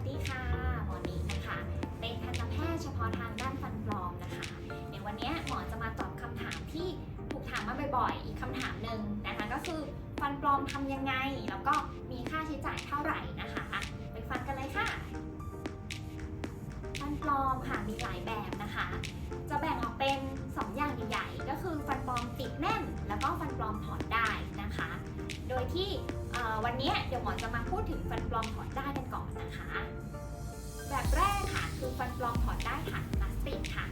วัสดีค่ะหมอนินะคะ เป็นทันตแพทย์เฉพาะทางด้านฟันปลอมนะคะเดี๋ยววันนี้หมอจะมาตอบคำถามที่ถูกถามมาบ่อยๆ อีกคำถามหนึ่งนะคะก็คือฟันปลอมทำยังไง แล้วก็มีค่าใช้จ่ายเท่าไหร่นะคะไปฟังกันเลยค่ะ ฟันปลอมค่ะมีหลายแบบนะคะ จะแบ่งออกเป็น 2 อย่างใหญ่ๆก็คือฟันปลอมติดแน่น แล้วก็ฟันปลอมถอดได้นะคะ โดยที่ วันนี้เดี๋ยวหมอจะมาพูดถึงฟันปลอมถอดได้กันก่อนนะคะ แบบแรกค่ะคือฟันปลอมถอดได้ฐานพลาสติกค่ะ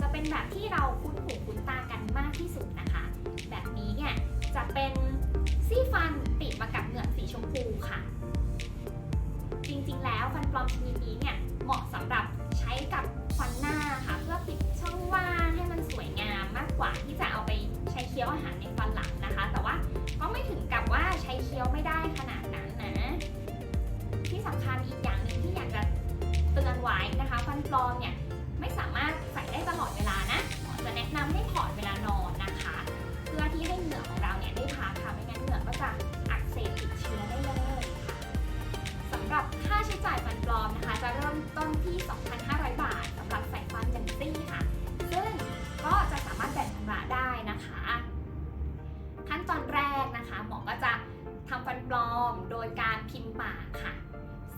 จะเป็นแบบที่เราคุ้นหูคุ้นตากันมากที่สุดนะคะ แบบนี้เนี่ยจะเป็นซี่ฟันติดมากับเหงือกสีชมพูค่ะ จริงๆ แล้วฟันปลอมชนิดนี้เนี่ยเหมาะสำหรับใช้กับฟันหน้าค่ะ เพื่อปิดช่องว่างให้มันสวยงามมากกว่าที่จะเอาไปใช้เคี้ยวอาหาร ไว้นะคะฟันปลอมเนี่ยไม่สามารถใส่ได้ตลอดเวลานะหมอจะแนะนำให้ถอดเวลานอนนะคะ เพื่อที่ให้เหงือกของเราเนี่ยได้พักค่ะไม่งั้นเหงือกก็จะอักเสบติดเชื้อได้เลยค่ะสำหรับค่าใช้จ่ายฟันปลอมนะคะ จะเริ่มต้นที่ 2,500 บาทสำหรับใส่ฟันหนึ่งซี่ค่ะ ซึ่งก็จะสามารถแบ่งชำระได้นะคะ ขั้นตอนแรกนะคะหมอก็จะทำฟันปลอมโดยการพิมพ์ปากค่ะ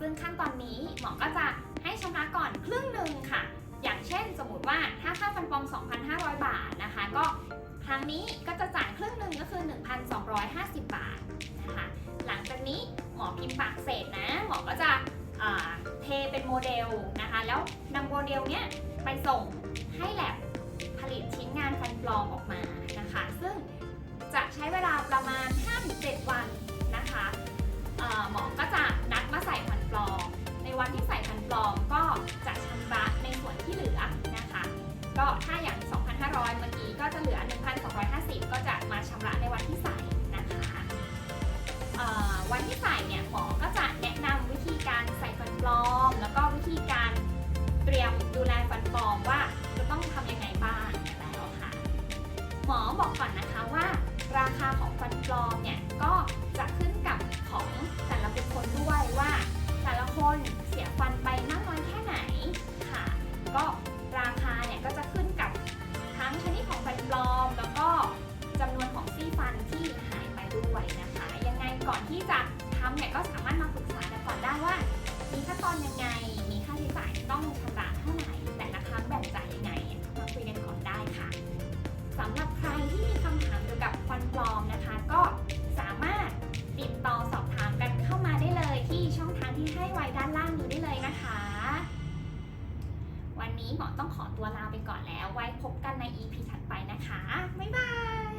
ซึ่งขั้นตอนนี้หมอก็จะให้ชำระก่อนครึ่งหนึ่งค่ะ อย่างเช่นสมมติว่าถ้าค่าฟันปลอม 2,500 บาทนะคะ ก็ครั้งนี้ก็จะจ่ายครึ่งหนึ่งก็คือ 1,250 บาทนะคะ หลังจากนี้หมอพิมพ์ปากเสร็จนะ หมอก็จะเทเป็นโมเดลนะคะ แล้วนำโมเดลเนี้ยไปส่งให้แลบผลิตชิ้นงานฟันปลอมออกมานะคะ ซึ่งจะใช้เวลาประมาณ 2,500 เมื่อกี้ก็จะเหลือ 1,250 ก็จะมาชำระในวันที่ใส่นะคะเอ่อวันที่ใส่เนี่ยหมอก็จะแนะนำวิธีการใส่ฟันปลอม แล้วก็วิธีการเตรียมดูแลฟันปลอมว่าจะต้องทำยังไงบ้างแล้วค่ะ หมอบอกก่อนนะคะว่า ราคาของฟันปลอมเนี่ย ก่อนที่จะทำเนี่ยก็สามารถมาปรึกษากันก่อนได้ว่า มีขั้นตอนยังไง มีค่าใช้จ่ายต้องชำระเท่าไหร่ แต่ละครั้งแบ่งจ่ายยังไง มาคุยกันก่อนได้ค่ะสำหรับใครที่มีคำถามเกี่ยวกับฟันปลอมนะคะ ก็สามารถติดต่อสอบถามกันเข้ามาได้เลยที่ช่องทางที่ให้ไว้ด้านล่างนี้ได้เลยนะคะ วันนี้หมอต้องขอตัวลาไปก่อนแล้ว ไว้พบกันใน EP ถัดไปนะคะ บ๊ายบาย